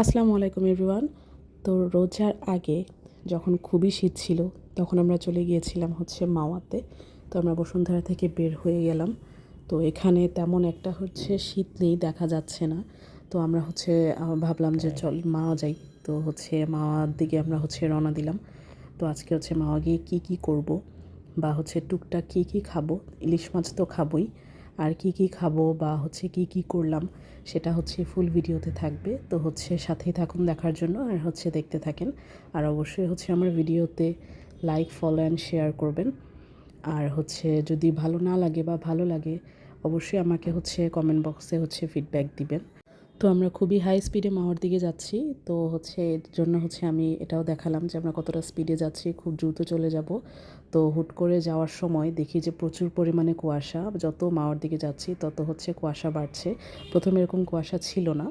আসসালামু আলাইকুম এভরিওয়ান তো রোজার আগে যখন খুবই শীত ছিল তখন আমরা চলে গিয়েছিলাম হচ্ছে মাওয়াতে। তো আমরা বসুন্ধরা থেকে বের হয়ে গেলাম। তো এখানে তেমন একটা হচ্ছে শীত নেই দেখা যাচ্ছে না। তো আমরা হচ্ছে ভাবলাম যে চল মাওয়া যাই। তো হচ্ছে মাওয়ার দিকে আমরা হচ্ছে রওনা দিলাম। তো আজকে হচ্ছে মাওয়া গিয়ে কী কী করব বা হচ্ছে টুকটাক কী কী খাব? ইলিশ মাছ তো খাবোই। আর কি কি খাব বা হচ্ছে কি কি করলাম, সেটা হচ্ছে ফুল ভিডিওতে থাকবে। তো হচ্ছে সাথেই থাকুন দেখার জন্য আর হচ্ছে দেখতে থাকেন। আর অবশ্যই হচ্ছে আমার ভিডিওতে লাইক ফলো অ্যান্ড শেয়ার করবেন। আর হচ্ছে যদি ভালো না লাগে বা ভালো লাগে, অবশ্যই আমাকে হচ্ছে কমেন্ট বক্সে হচ্ছে ফিডব্যাক দিবেন। তো আমরা খুবই হাই স্পিডে মাওয়ার দিকে যাচ্ছি। তো হচ্ছে, এর জন্য হচ্ছে আমি এটাও দেখালাম যে আমরা কতটা স্পিডে যাচ্ছি, খুব দ্রুত চলে যাব। তো হুট করে যাওয়ার সময় দেখি যে প্রচুর পরিমাণে কুয়াশা, যত মাওয়ার দিকে যাচ্ছি তত হচ্ছে কুয়াশা বাড়ছে। প্রথমে এরকম কুয়াশা ছিল না।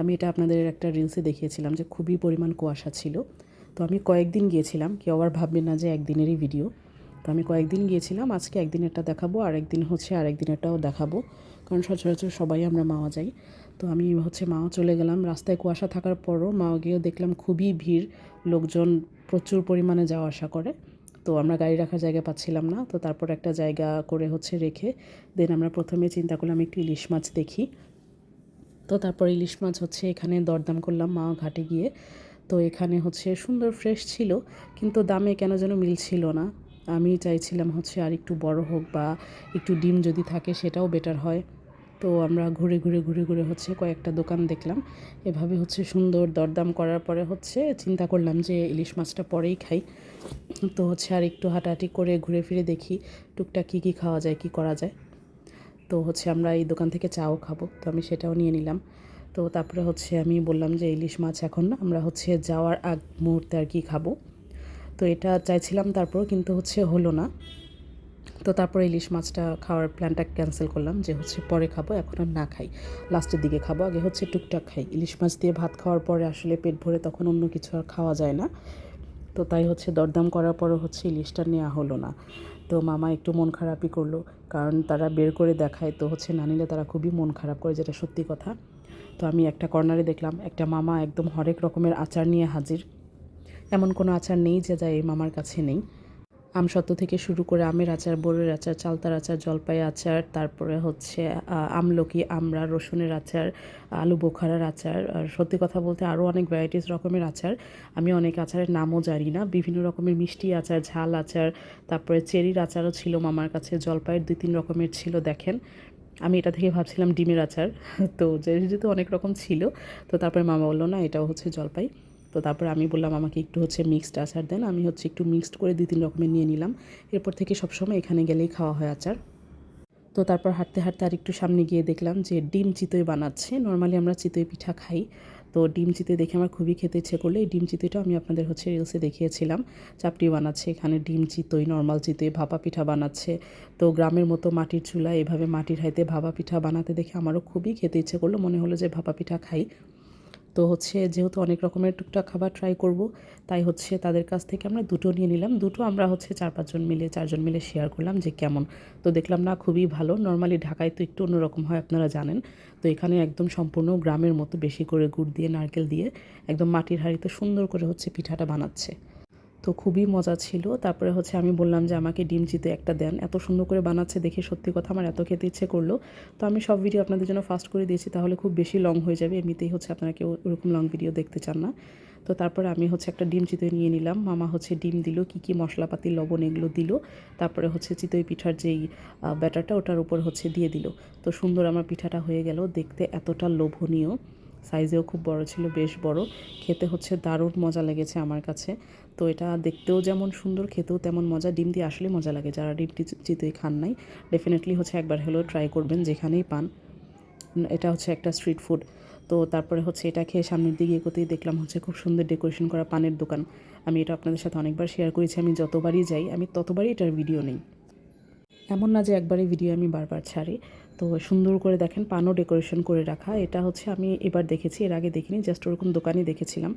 আমি এটা আপনাদের একটা রিলসে দেখিয়েছিলাম যে খুবই পরিমাণ কুয়াশা ছিল। তো আমি কয়েকদিন গিয়েছিলাম, কেউ আবার ভাববে না যে একদিনেরই ভিডিও তো আমি কয়েকদিন গিয়েছিলাম, আজকে একদিনেরটা দেখাবো আর একদিন হচ্ছে আর একদিনেরটাও দেখাবো। কারণ সচরাচর সবাই আমরা মাওয়া যাই। তো আমি হচ্ছে মাও চলে গেলাম। রাস্তায় কুয়াশা থাকার পরও মাও গিয়েও দেখলাম খুবই ভিড়, লোকজন প্রচুর পরিমাণে যাওয়া আসা করে। তো আমরা গাড়ি রাখার জায়গা পাচ্ছিলাম না, তো তারপর একটা জায়গা করে হচ্ছে রেখে দেন আমরা প্রথমে চিন্তা করলাম একটু ইলিশ মাছ দেখি। তো তারপর ইলিশ মাছ হচ্ছে এখানে দরদাম করলাম মা ঘাটে গিয়ে। তো এখানে হচ্ছে সুন্দর ফ্রেশ ছিল, কিন্তু দামে কেন যেন মিলছিল না। আমি চাইছিলাম হচ্ছে আর একটু বড় হোক বা একটু ডিম যদি থাকে সেটাও বেটার হয়। তো আমরা ঘুরে ঘুরে ঘুরে ঘুরে হচ্ছে কয়েকটা দোকান দেখলাম। এভাবে হচ্ছে সুন্দর দরদাম করার পরে হচ্ছে চিন্তা করলাম যে ইলিশ মাছটা পরেই খাই। তো হচ্ছে আর একটু হাঁটাহাঁটি করে ঘুরে ফিরে দেখি টুকটাক কী কী খাওয়া যায়, কী করা যায়। তো হচ্ছে আমরা এই দোকান থেকে চাও খাব। তো আমি সেটাও নিয়ে নিলাম। তো তারপরে হচ্ছে আমি বললাম যে ইলিশ মাছ এখন আমরা হচ্ছে যাওয়ার আগ মুহূর্তে আর কি খাব। তো এটা চাইছিলাম তারপর কিন্তু হচ্ছে হলো না। তো তারপরে ইলিশ মাছটা খাওয়ার প্ল্যানটা ক্যান্সেল করলাম যে হচ্ছে পরে খাব, এখন আর না খাই। লাস্টের দিকে খাব, আগে হচ্ছে টুকটাক খাই। ইলিশ মাছ দিয়ে ভাত খাওয়ার পরে আসলে পেট ভরে তখন অন্য কিছু আর খাওয়া যায় না। তো তাই হচ্ছে দরদাম করার পরও হচ্ছে ইলিশটা নেওয়া হলো না। তো মামা একটু মন খারাপই করল, কারণ তারা বের করে দেখায়। তো হচ্ছে না নিলে তারা খুবই মন খারাপ করে, যেটা সত্যি কথা। তো আমি একটা কর্নারে দেখলাম, একটা মামা একদম হরেক রকমের আচার নিয়ে হাজির। এমন কোনো আচার নেই যে যা এই মামার কাছে নেই। আমসত্ত্ব থেকে শুরু করে আমের আচার, বোরের আচার, চালতার আচার জলপাই আচার, তারপরে হচ্ছে আমলকি, আমড়া, রসুনের আচার, আলু বোখারার আচার সত্যি কথা বলতে আরও অনেক ভ্যারাইটিস রকমের আচার। আমি অনেক আচারের নামও জানি না। বিভিন্ন রকমের মিষ্টি আচার, ঝাল আচার, তারপরে চেরির আচারও ছিল মামার কাছে। জলপাইয়ের দুই তিন রকমের ছিল, দেখেন। আমি এটা থেকে ভাবছিলাম ডিমের আচার। তো যেহেতু অনেক রকম ছিল, তো তারপরে মামা বলল, না, এটাও হচ্ছে জলপাই। তো তারপর আমি বললাম, আমাকে একটু হচ্ছে মিক্সড আচার দেন। আমি হচ্ছে একটু মিক্সড করে দুই তিন রকমের নিয়ে নিলাম। এরপর থেকে সবসময় এখানে গেলেই খাওয়া হয় আচার। তো তারপর হাঁটতে হাঁটতে আর একটু সামনে গিয়ে দেখলাম যে ডিম চিতই বানাচ্ছে। নর্মালি আমরা চিতই পিঠা খাই। তো ডিম চিতই দেখে আমার খুবই খেতে ইচ্ছে করল। এই ডিম চিতইটা আমি আপনাদের হচ্ছে রিলসে দেখিয়েছিলাম। চাপটি বানাচ্ছে, এখানে ডিম চিতই নর্মাল চিতই, ভাপা পিঠা বানাচ্ছে। তো গ্রামের মতো মাটির চুলা এভাবে মাটির হাইতে ভাপা পিঠা বানাতে দেখে আমারও খুবই খেতে ইচ্ছে করল। মনে হলো যে ভাপা পিঠা খাই। তো হচ্ছে যেহেতু অনেক রকমের টুকটাক খাবার ট্রাই করব, তাই হচ্ছে তাদের কাছ থেকে আমরা দুটো নিয়ে নিলাম। দুটো আমরা হচ্ছে চার পাঁচজন মিলে, চারজন মিলে শেয়ার করলাম যে কেমন। তো দেখলাম না খুবই ভালো। নর্মালি ঢাকায় তো একটু অন্যরকম হয়, আপনারা জানেন। তো এখানে একদম সম্পূর্ণ গ্রামের মতো বেশি করে গুড় দিয়ে, নারকেল দিয়ে একদম মাটির হাঁড়িতে সুন্দর করে হচ্ছে পিঠাটা বানাচ্ছে। তো খুবই মজা ছিল। তারপরে হচ্ছে আমি বললাম যে, আমাকে ডিম চিতে একটা দেন। এত সুন্দর করে বানাচ্ছে দেখে সত্যি কথা আমার এত খেতে ইচ্ছে করল। তো আমি সব ভিডিও আপনাদের জন্য ফাস্ট করে দিয়েছি, তাহলে খুব বেশি লং হয়ে যাবে। এমনিতেই হচ্ছে আপনারা কেউ ওরকম লং ভিডিও দেখতে চান না। তো তারপরে আমি হচ্ছে একটা ডিম চিতই নিয়ে নিলাম। মামা হচ্ছে ডিম দিল, কী কী মশলাপাতি, লবণ এগুলো দিল। তারপরে হচ্ছে চিতই পিঠার যেই ব্যাটারটা, ওটার উপর হচ্ছে দিয়ে দিল। তো সুন্দর আমার পিঠাটা হয়ে গেল। দেখতে এতটা লোভনীয়। সাইজেও খুব বড় ছিল, বেশ বড়। খেতে হচ্ছে দারুণ মজা লেগেছে আমার কাছে। তো এটা দেখতেও যেমন সুন্দর, খেতেও তেমন মজা। ডিম দিয়ে আসলে মজা লাগে, যারা ডিম টি- চিতই খান নাই ডেফিনেটলি হচ্ছে একবার হলেও ট্রাই করবেন যেখানেই পান। এটা হচ্ছে একটা স্ট্রিট ফুড তো তারপরে হচ্ছে এটা খেয়ে সামনের দিকে এগোতেই দেখলাম হচ্ছে খুব সুন্দর ডেকোরেশন করা পানের দোকান। আমি এটা আপনাদের সাথে অনেকবার শেয়ার করেছি, আমি যতবারই যাই, আমি ততবারই এটার ভিডিও নেই। এমন না যে একবারই ভিডিও আমি বারবার ছাড়ি। তো সুন্দর করে দেখেন, পানও ডেকোরেশন করে রাখা। এটা হচ্ছে আমি এবার দেখেছি, এর আগে দেখিনি জাস্ট ওরকম দোকানই দেখেছিলাম।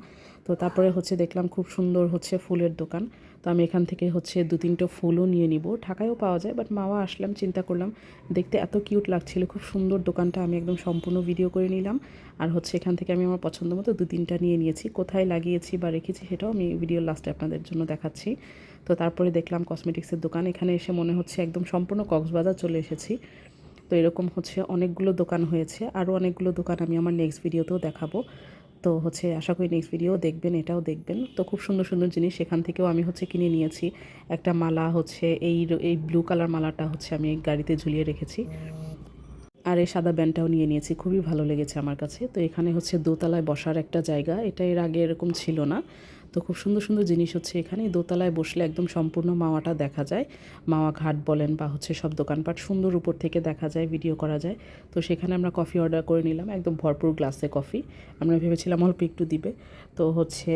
তো তারপরে হচ্ছে দেখলাম খুব সুন্দর হচ্ছে ফুলের দোকান। তো আমি এখান থেকে হচ্ছে দু তিনটে ফুলও নিয়ে নিব। ঢাকায়ও পাওয়া যায় বাট মাওয়া আসলাম, চিন্তা করলাম, দেখতে এত কিউট লাগছিল, খুব সুন্দর দোকানটা আমি একদম সম্পূর্ণ ভিডিও করে নিলাম। আর হচ্ছে এখান থেকে আমি আমার পছন্দ মতো দু তিনটা নিয়ে নিয়েছি। কোথায় লাগিয়েছি বা রেখেছি সেটাও আমি ভিডিও লাস্টে আপনাদের জন্য দেখাচ্ছি। তো তারপরে দেখলাম কসমেটিক্সের দোকান। এখানে এসে মনে হচ্ছে একদম সম্পূর্ণ কক্সবাজার চলে এসেছি। তো এরকম হচ্ছে অনেকগুলো দোকান হয়েছে। আরও অনেকগুলো দোকান আমি আমার নেক্সট ভিডিওতেও দেখাবো। তো হচ্ছে আশা করি নেক্সট ভিডিও দেখবেন, এটাও দেখবেন। তো খুব সুন্দর সুন্দর জিনিস সেখান থেকেও আমি হচ্ছে কিনে নিয়েছি। একটা মালা হচ্ছে, এই এই ব্লু কালার মালাটা হচ্ছে আমি গাড়িতে ঝুলিয়ে রেখেছি। আর এই সাদা ব্যান্ডটাও নিয়ে নিয়েছি। খুবই ভালো লেগেছে আমার কাছে। তো এখানে হচ্ছে দোতলায় বসার একটা জায়গা। এটা এর আগে এরকম ছিল না। তো খুব সুন্দর সুন্দর জিনিস হচ্ছে এখানে। দোতলায় বসলে একদম সম্পূর্ণ মাওয়াটা দেখা যায়। মাওয়া ঘাট বলেন বা হচ্ছে সব দোকানপাট সুন্দর উপর থেকে দেখা যায় ভিডিও করা যায়। তো সেখানে আমরা কফি অর্ডার করে নিলাম, একদম ভরপুর গ্লাসে কফি আমরা ভেবেছিলাম অল্প একটু দিবে। তো হচ্ছে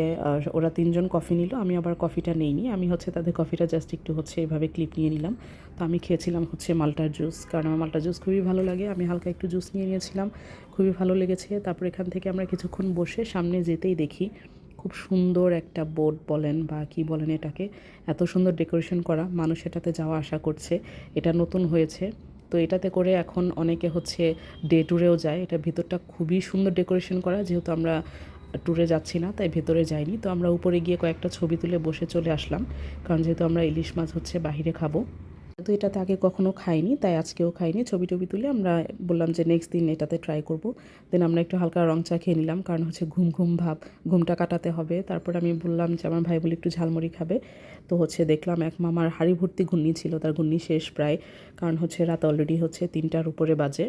ওরা তিনজন কফি নিল, আমি আবার কফিটা নেইনি। আমি হচ্ছে তাদের কফিটা জাস্ট একটু হচ্ছে এভাবে ক্লিপ নিয়ে নিলাম। তো আমি খেয়েছিলাম হচ্ছে মালটার জুস কারণ আমার মালটার জুস খুবই ভালো লাগে। আমি হালকা একটু জুস নিয়ে নিয়েছিলাম, খুবই ভালো লেগেছে। তারপর এখান থেকে আমরা কিছুক্ষণ বসে সামনে যেতেই দেখি খুব সুন্দর একটা বোর্ড বলেন বা কি বলেন এটাকে, এত সুন্দর ডেকোরেশন করা, মানুষ এটাতে যাওয়া আশা করছে, এটা নতুন হয়েছে। তো এটাতে করে এখন অনেকে হচ্ছে ডে ট্যুরেও যায়, এটা ভিতরটা খুবই সুন্দর ডেকোরেশন করা, যেহেতু আমরা ট্যুরে যাচ্ছি না, তাই ভেতরে যাইনি। তো আমরা উপরে গিয়ে কয়েকটা ছবি তুলে বসে চলে আসলাম, কারণ যেহেতু আমরা ইলিশ মাছ হচ্ছে বাহিরে খাব। তো এটাতে আগে কখনো খাইনি, তাই আজকেও খাইনি। ছবি টবি তুলে আমরা বললাম যে নেক্সট দিন এটাতে ট্রাই করব। দেন আমরা একটু হালকা রং চা খেয়ে নিলাম, কারণ হচ্ছে ঘুম ঘুম ভাব, ঘুমটা কাটাতে হবে। তারপর আমি বললাম যে আমার ভাই বলে একটু ঝালমুড়ি খাবে। তো হচ্ছে দেখলাম এক মামার হাড়ি ভর্তি ঘূর্ণি ছিল, তার ঘূর্ণি শেষ প্রায়, কারণ হচ্ছে রাত অলরেডি হচ্ছে তিনটার উপরে বাজে।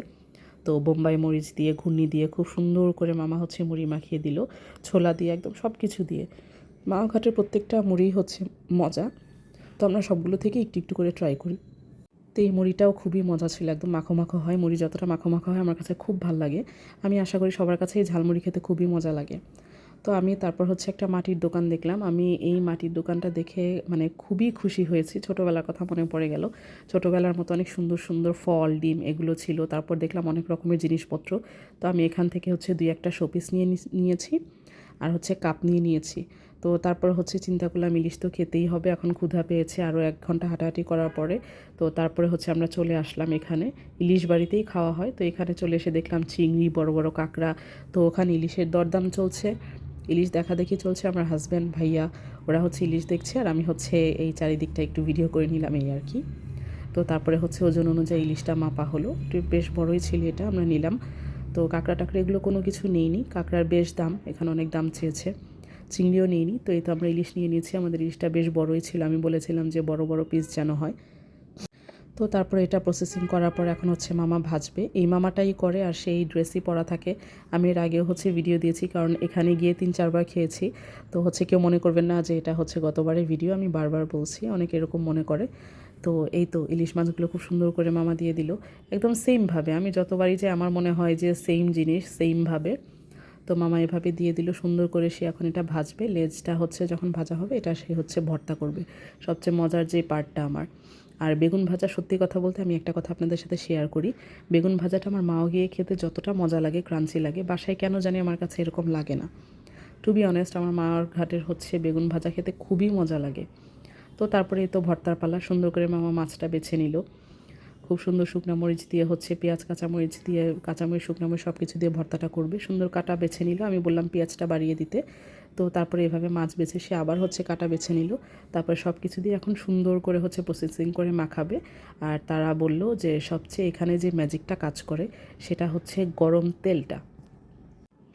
তো বোম্বাই মরিচ দিয়ে ঘূর্ণি দিয়ে খুব সুন্দর করে মামা হচ্ছে মুড়ি মাখিয়ে দিল, ছোলা দিয়ে একদম সব কিছু দিয়ে। মাও ঘাটের প্রত্যেকটা মুড়ি হচ্ছে মজা। তো আমরা সবগুলো থেকে একটু একটু করে ট্রাই করি। তো এই মুড়িটাও খুবই মজা ছিল, একদম মাখো মাখো হয়, মুড়ি যতটা মাখো মাখো হয় আমার কাছে খুব ভালো লাগে। আমি আশা করি সবার কাছে এই ঝালমুড়ি খেতে খুবই মজা লাগে। তো আমি তারপর হচ্ছে একটা মাটির দোকান দেখলাম। আমি এই মাটির দোকানটা দেখে মানে খুবই খুশি হয়েছি। ছোটোবেলার কথা মনে পড়ে গেল। ছোটোবেলার মতো অনেক সুন্দর সুন্দর ফল, ডিম এগুলো ছিল। তারপর দেখলাম অনেক রকমের জিনিসপত্র। তো আমি এখান থেকে হচ্ছে দুই একটা শোপিস নিয়ে নিয়েছি। আর হচ্ছে কাপ নিয়ে নিয়েছি। তো তারপর হচ্ছে চিন্তা করলাম ইলিশ তো খেতেই হবে, এখন ক্ষুধা পেয়েছে আরও এক ঘণ্টা হাঁটাহাঁটি করার পরে। তো তারপরে হচ্ছে আমরা চলে আসলাম এখানে। ইলিশ বাড়িতেই খাওয়া হয়, তো এখানে চলে এসে দেখলাম চিংড়ি, বড় বড় কাঁকড়া, তো ওখানে ইলিশের দরদাম চলছে। ইলিশ দেখা দেখি চলছে আমার হাজব্যান্ড ভাইয়া, ওরা হচ্ছে ইলিশ দেখছে আর আমি হচ্ছে এই চারিদিকটা একটু ভিডিও করে নিলাম এই আর কি। তো তারপরে হচ্ছে ওজন অনুযায়ী ইলিশটা মাপা হলো। একটু বেশ বড়ই ছিল এটা, আমরা নিলাম। তো কাঁকড়া টাকড়া এগুলো কোনো কিছু নেইনি, কাঁকড়ার বেশ দাম, এখানে অনেক দাম চেয়েছে। চিংড়িও নিইনি, তো এই তো আমরা ইলিশ নিয়ে নিয়েছি। আমাদের ইলিশটা বেশ বড়ই ছিল। আমি বলেছিলাম যে বড় বড় পিস যেন হয়। তো তারপরে এটা প্রসেসিং করার পর এখন হচ্ছে মামা ভাজবে। এই মামাটাই করে আর সেই ড্রেসই পরা থাকে। আমি এর আগেও হচ্ছে ভিডিও দিয়েছি, কারণ এখানে গিয়ে তিন চারবার খেয়েছি। তো হচ্ছে কেউ মনে করবেন না যে এটা হচ্ছে গতবারের ভিডিও আমি বারবার বলছি, অনেক এরকম মনে করে। তো এই তো ইলিশ মাছগুলো খুব সুন্দর করে মামা দিয়ে দিল। একদম সেমভাবে আমি যতবারই যে আমার মনে হয় যে সেম জিনিস সেমভাবে তো মামা এভাবে দিয়ে দিল, সুন্দর করে সে এখন এটা ভাজবে। লেজটা হচ্ছে যখন ভাজা হবে, এটা সে হচ্ছে ভর্তা করবে। সবচেয়ে মজার যে পার্টটা আমার। আর বেগুন ভাজা সত্যি কথা বলতে আমি একটা কথা আপনাদের সাথে শেয়ার করি। বেগুন ভাজাটা আমার মাও গিয়ে খেতে যতটা মজা লাগে ক্রাঞ্চি লাগে, বাসায় কেন জানি আমার কাছে এরকম লাগে না। টু বি অনেস্ট আমার মার ঘাটের হচ্ছে বেগুন ভাজা খেতে খুবই মজা লাগে। তো তারপরে তো ভর্তার পালা, সুন্দর করে মামা মাছটা বেছে নিল। খুব সুন্দর শুকনো মরিচ দিয়ে হচ্ছে পেঁয়াজ, কাঁচামরিচ দিয়ে, কাঁচামরিচ, শুকনো মরিচ সব কিছু দিয়ে ভর্তাটা করবে। সুন্দর কাটা বেছে নিল। আমি বললাম পেঁয়াজটা বাড়িয়ে দিতে। তো তারপরে এভাবে মাছ বেছে, সে আবার হচ্ছে কাটা বেছে নিল। তারপরে সব কিছু দিয়ে এখন সুন্দর করে হচ্ছে প্রসেসিং করে মাখাবে। আর তারা বলল যে সবচেয়ে এখানে যে ম্যাজিকটা কাজ করে, সেটা হচ্ছে গরম তেলটা।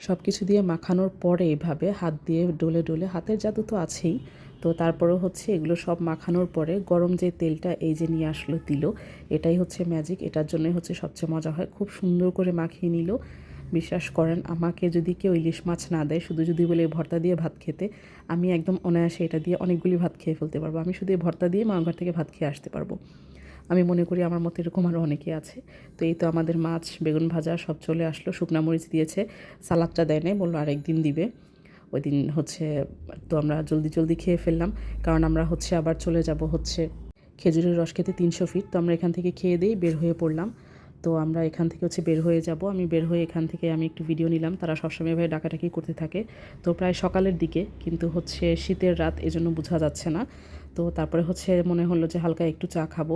সব কিছু দিয়ে মাখানোর পরে এভাবে হাত দিয়ে ডলে ডলে, হাতের জাদু তো আছেই। তো তারপরেও হচ্ছে এগুলো সব মাখানোর পরে গরম যে তেলটা এই যে নিয়ে আসলো দিল এটাই হচ্ছে ম্যাজিক এটার জন্যই হচ্ছে সবচেয়ে মজা হয়। খুব সুন্দর করে মাখিয়ে নিল। বিশ্বাস করেন, আমাকে যদি কেউ ইলিশ মাছ না দেয়, শুধু যদি বলে ভর্তা দিয়ে ভাত খেতে, আমি একদম অনায়াসে এটা দিয়ে অনেকগুলি ভাত খেয়ে ফেলতে পারব। আমি শুধু এই ভর্তা দিয়ে মা ঘর থেকে ভাত খেয়ে আসতে পারব। আমি মনে করি আমার মতো এরকম আরও অনেকে আছে। তো এই তো আমাদের মাছ, বেগুন ভাজা সব চলে আসলো। শুকনা মরিচ দিয়েছে, সালাদটা দেয় নাই, বলল আরেকদিন দিবে। ওই দিন হচ্ছে তো আমরা জলদি জলদি খেয়ে ফেললাম। কারণ আমরা হচ্ছে আবার চলে যাব হচ্ছে খেজুরের রস খেতে তিনশো ফিট। তো আমরা এখান থেকে খেয়ে দিয়েই বের হয়ে পড়লাম। তো আমরা এখান থেকে হচ্ছে বের হয়ে যাব। আমি বের হয়ে এখান থেকে আমি একটু ভিডিও নিলাম। তারা সবসময় এভাবে ডাকাডাকি করতে থাকে। তো প্রায় সকালের দিকে কিন্তু হচ্ছে শীতের রাত এজন্য বোঝা যাচ্ছে না। তো তারপরে হচ্ছে মনে হলো যে হালকা একটু চা খাব।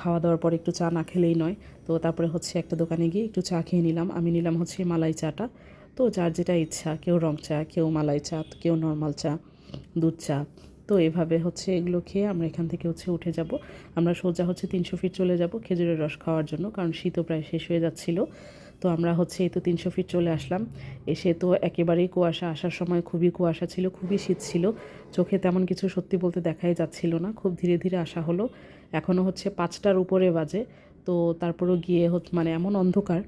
খাওয়া দাওয়ার পর একটু চা না খেলেই নয়। তো তারপরে হচ্ছে একটা দোকানে গিয়ে একটু চা খেয়ে নিলাম। আমি নিলাম হচ্ছে মালাই চাটা। তো যার যেটা ইচ্ছা, কেউ রং চা, কেউ মালাই চা, কেউ নর্মাল চা, দুধ চা। তো এভাবে হচ্ছে এগুলো খেয়ে আমরা এখান থেকে হচ্ছে উঠে যাব। আমরা সোজা হচ্ছে তিনশো ফিট চলে যাব খেজুরের রস খাওয়ার জন্য, কারণ শীতও প্রায় শেষ হয়ে যাচ্ছিল। তো আমরা হচ্ছে এই তো তিনশো ফিট চলে আসলাম। এসে তো একেবারেই কুয়াশা আসার সময় খুবই কুয়াশা ছিল, খুবই শীত ছিল। চোখে তেমন কিছু সত্যি বলতে দেখাই যাচ্ছিল না, খুব ধীরে ধীরে আসা হলো। এখনও হচ্ছে পাঁচটার উপরে বাজে। তো তারপরেও গিয়ে হচ্ছে মানে এমন অন্ধকার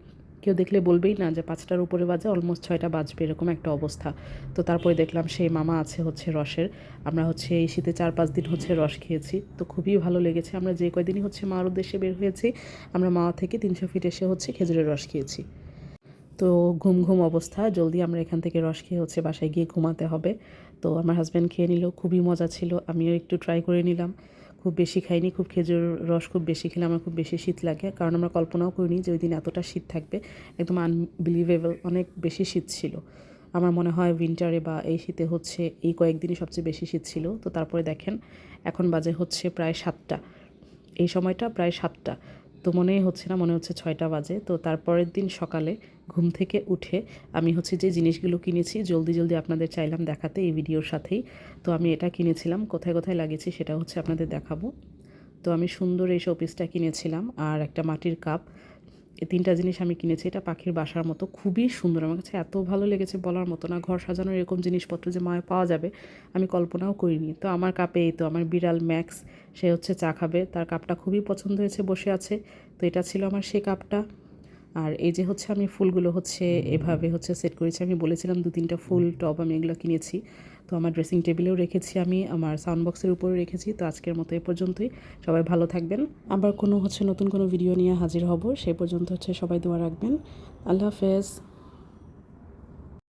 কেউ দেখলে বলবেই না যে পাঁচটার উপরে বাজে অলমোস্ট ছয়টা বাজবে, এরকম একটা অবস্থা। তো তারপরে দেখলাম সেই মামা আছে হচ্ছে রসের। আমরা হচ্ছে এই শীতে চার পাঁচ দিন হচ্ছে রস খেয়েছি। তো খুবই ভালো লেগেছে। আমরা যে কয়দিনই হচ্ছে মার উদ্দেশ্যে বের হয়েছি, আমরা মাওয়া থেকে তিনশো ফিট এসে হচ্ছে খেজুরের রস খেয়েছি। তো ঘুম ঘুম অবস্থা। জলদি আমরা এখান থেকে রস খেয়ে হচ্ছে বাসায় গিয়ে ঘুমাতে হবে। তো আমার হাজব্যান্ড খেয়ে নিল। খুবই মজা ছিল। আমিও একটু ট্রাই করে নিলাম। খুব বেশি খাইনি, খুব খেজুর রস খুব বেশি খেলে আমার খুব বেশি শীত লাগে। কারণ আমরা কল্পনাও করিনি যে ওই দিন এতটা শীত থাকবে। একদম আনবিলিভেবল অনেক বেশি শীত ছিল। আমার মনে হয় উইন্টারে বা এই শীতে হচ্ছে এই কয়েকদিনই সবচেয়ে বেশি শীত ছিল। তো তারপরে দেখেন, এখন বাজে হচ্ছে প্রায় সাতটা। এই সময়টা প্রায় সাতটা। তো মনেই হচ্ছে না, মনে হচ্ছে ছয়টা বাজে। তো তারপরের দিন সকালে ঘুম থেকে উঠে আমি হচ্ছে যে জিনিসগুলো কিনেছি, জলদি জলদি আপনাদের চাইলাম দেখাতে এই ভিডিওর সাথেই। তো আমি এটা কিনেছিলাম, কোথায় কোথায় লাগিয়েছি সেটা হচ্ছে আপনাদের দেখাবো। তো আমি সুন্দর এই শোপিসটা কিনেছিলাম আর একটা মাটির কাপ। এই তিনটা জিনিস আমি কিনেছি, এটা পাখির বাসার মতো, খুবই সুন্দর। আমার কাছে এত ভালো লেগেছে বলার মতো না, ঘর সাজানোর এরকম জিনিসপত্র যে মায়ে পাওয়া যাবে, আমি কল্পনাও করিনি। তো আমার কাপে এই তো, আমার বিড়াল ম্যাক্স, সে হচ্ছে চা খাবে, তার কাপটা খুবই পছন্দ হয়েছে, বসে আছে। তো এটা ছিল আমার সে কাপটা। আর এই যে হচ্ছে আমি ফুলগুলো হচ্ছে এভাবে হচ্ছে সেট করেছি। আমি বলেছিলাম দু তিনটা ফুল টপ আমি এগুলো কিনেছি। তো আমার ড্রেসিং টেবিলেও রেখেছি আমি, আমার সাউন্ড বক্সের উপরে রেখেছি। তো আজকের মতো এ পর্যন্তই। সবাই ভালো থাকবেন। আবার কোনো হচ্ছে নতুন কোনো ভিডিও নিয়ে হাজির হব, সে পর্যন্ত হচ্ছে সবাই দোয়া রাখবেন। আল্লাহ হাফেজ।